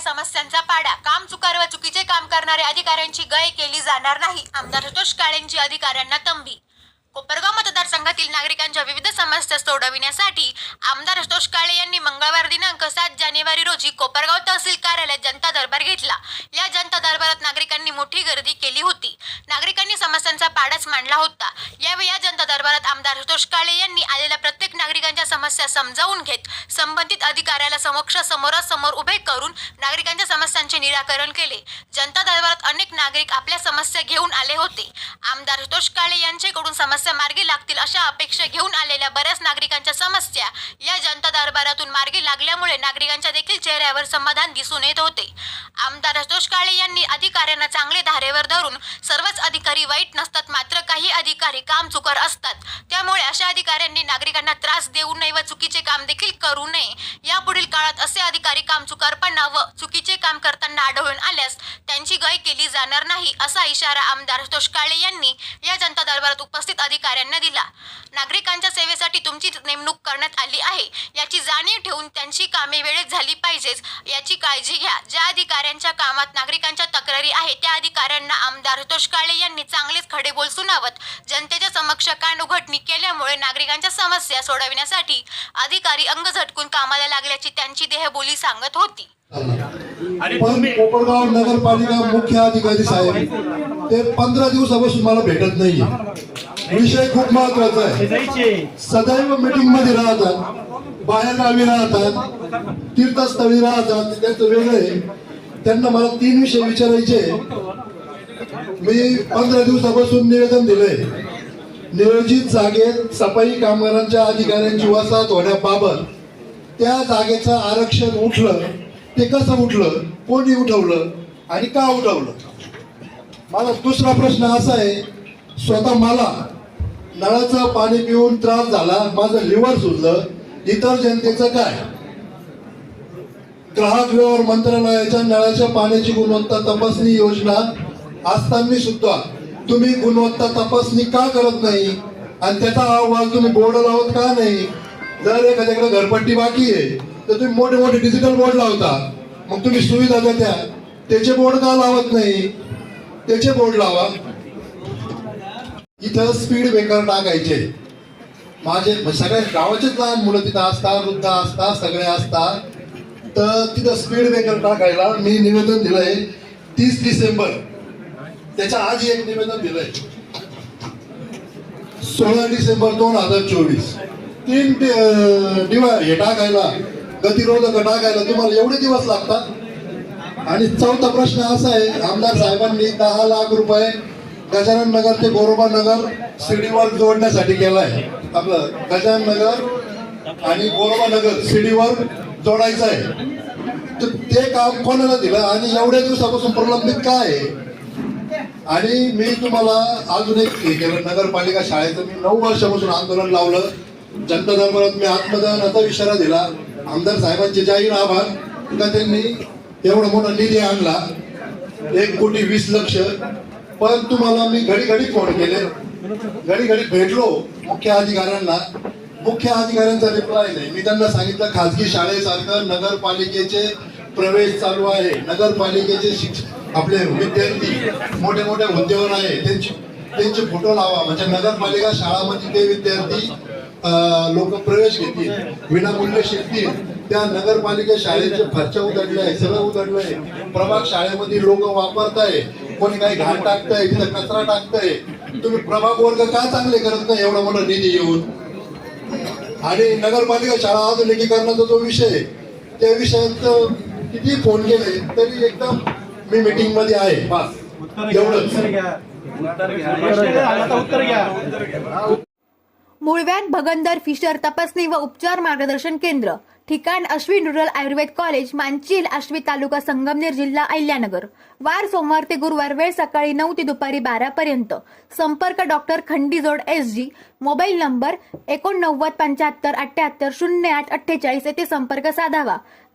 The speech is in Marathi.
या समस्यांचा पाडा. काम चुकार व चुकीचे काम करणाऱ्या अधिकाऱ्यांची गय केली जाणार नाही. आमदार संतोष काळेंची अधिकाऱ्यांना तंबी. कोपरगाव मतदारसंघातील नागरिकांच्या विविध समस्या सोडविण्यासाठी आमदार संतोष काळे यांनी मंगळवार दिनांक सात जानेवारी रोजी कोपरगाव तहसील कार्यालयात जनता दरबार घेतला. या जनता दरबारात नागरिकांनी मोठी गर्दी केली होती. नागरिकांनी समस्यांचा पाडाच मांडला होता. यावेळी या जनता दरबारात आमदार संतोष काळे यांनी आलेल्या प्रत्येक नागरिकांच्या समस्या समजावून घेत संबंधित अधिकाऱ्याला समक्ष समोरासमोर उभे करून नागरिकांच्या समस्यांचे निराकरण केले. जनता दरबारात अनेक नागरिक आपल्या समस्या घेऊन आले होते. आमदार संतोष काळे यांच्याकडून समस्या मार्गी लागतील अशा अपेक्षा घेऊन आलेल्या बऱ्याच नागरिकांच्या समस्या या जनता दरबारातून मार्गी लागल्यामुळे नागरिकांच्या देखील चेहऱ्यावर समाधान दिसून येत होते. आमदार संतोष काळे यांनी अधिकाऱ्यांना चांगले धारेवर धरून सर्वच अधिकारी वाईट नसतात मात्र काही अधिकारी काम चुकर असतात. त्यामुळे अशा अधिकाऱ्यांनी नागरिकांना त्रास देऊ नये व चुकीचे काम देखील करू नये. यापुढील काळात असे अधिकारी काम चुकारपणा व चुकीचे काम करताना आढळून आल्यास त्यांची गय केली जाणार नाही असा इशारा आमदार संतोष काळे यांनी या जनता दरबारात उपस्थित अधिकाऱ्यांना दिला. नागरिकांच्या सेवेसाठी तुमची नेमणूक करण्यात आली आहे. याची जाणीव ठेवून त्यांची कामे वेळेत झाली पाहिजेच याची काळजी घ्या. ज्या अधिकाऱ्यांच्या कामात नागरिकांच्या तक्रारी आहे त्या अधिकाऱ्यांना आमदार संतोष काळे यांनी चांगलेच खडेबोल सुनावत जनतेच्या समक्ष कान उघडणी केल्यामुळे नागरिकांच्या समस्या सोडविण्यासाठी अधिकारी अंग झटकून कामाला लागल्याची त्यांची देहबोली सांगत होती. पण कोपरगाव नगरपालिका मुख्य अधिकारी साहेब ते पंधरा दिवसापासून मला भेटत नाहीये. विषय खूप महत्त्वाचा आहे. सदैव मीटिंगमध्ये राहतात बाहेर गावी राहतात तीर्थस्थळी राहतात त्यांचं वेगळं आहे. त्यांना मला तीन विषय विचारायचे मी पंधरा दिवसापासून निवेदन दिलंय. नियोजित जागेत सफाई कामगारांच्या अधिकाऱ्यांची वसाहत होण्याबाबत त्या जागेचं आरक्षण उठलं ते कसं उठलं कोणी उठवलं आणि का उठवलं? मला दुसरा प्रश्न असा आहे स्वतः मला नळाचं पाणी पिऊन त्रास झाला माझं लिव्हर सुजलं इतर जनतेचं काय? ग्राहक व्यवहार मंत्रालयाच्या नळाच्या पाण्याची गुणवत्ता तपासणी योजना असताना सुद्धा तुम्ही गुणवत्ता तपासणी का करत नाही? आणि त्याचा अहवाल तुम्ही बोर्ड लावत का नाही? जर एखाद्याकडे घरपट्टी बाकी आहे तर तुम्ही मोठे मोठे डिजिटल बोर्ड लावता. मग तुम्ही सुविधा देत्या. त्याचे बोर्ड का लावत नाही? त्याचे बोर्ड लावा. इथं स्पीड ब्रेकर टाकायचे. माझे सगळ्या गावाचेच लहान मुलं तिथं असतात वृद्ध असतात सगळे असतात. तर तिथं स्पीड ब्रेकर टाकायला मी निवेदन दिलंय तीस डिसेंबर. त्याच्या आधी एक निवेदन दिलंय. सोळा डिसेंबर दोन हजार चोवीस. तीन डि- दिवा हे टाकायला गतिरोधक टाकायला तुम्हाला एवढे दिवस लागतात? आणि चौथा प्रश्न असा आहे आमदार साहेबांनी दहा लाख रुपये गजानन नगर ते गोरोबा नगर सीडीवर जोडण्यासाठी केलाय. आपलं गजानन नगर आणि गोरोबा नगर सीडीवर जोडायचं आहे. तर ते काम कोणाला दिलं? आणि एवढ्या दिवसापासून प्रलंबित काय आहे? आणि मी तुम्हाला अजून एक हे केलं. नगरपालिका शाळेचं मी नऊ वर्षापासून आंदोलन लावलं. जनता दरबारात मी आत्मदानाचा इशारा दिला. आमदार साहेबांचे जाहीर आभार. का त्यांनी एवढा मोठा निधी आणला? एक कोटी वीस लक्ष. पण तुम्हाला मी घडी घडी फोन केले. घडी घडी भेटलो मुख्य अधिकाऱ्यांना. मुख्य अधिकाऱ्यांचा रिप्लाय नाही. मी त्यांना सांगितलं खाजगी शाळेसारखं नगरपालिकेचे प्रवेश चालू आहे. नगरपालिकेचे शिक्षण आपले विद्यार्थी मोठे मोठे उद्योग आहे त्यांची त्यांचे फोटो लावा. म्हणजे नगरपालिका शाळामध्ये ते विद्यार्थी लोक प्रवेश घेतील विनामूल्य शिकतील. त्या नगरपालिका शाळेचे फरच्या उघडले आहे सगळं उघडलं आहे. प्रभाग शाळेमध्ये लोक वापरताय कोणी काही घाण टाकताय तिथं कचरा टाकताय. तुम्ही प्रभाग वर्ग का चांगले करत नाही एवढा मोठा निधी येऊन आणि नगरपालिका शाळा आधुनिकीकरणाचा जो विषय त्या विषयात किती फोन केले तरी एकदम मी मीटिंगमध्ये आहे. एवढंच. उत्तर घ्या. मुळव्यान भगंदर फिशर तपासणी व उपचार मार्गदर्शन केंद्र. ठिकाण अश्विन रुरल आयुर्वेद कॉलेज मांचील आश्वी तालुका संगमनेर जिल्हा अहिल्यानगर. वार सोमवार ते गुरुवार वेळ सकाळी नऊ ते दुपारी बारा पर्यंत. संपर्क doctor Khandijod S G. Mobile number एकोणनव्वद पंच्याहत्तर अठ्याहत्तर शून्य आठ अठ्ठेचाळीस येथे संपर्क साधावा.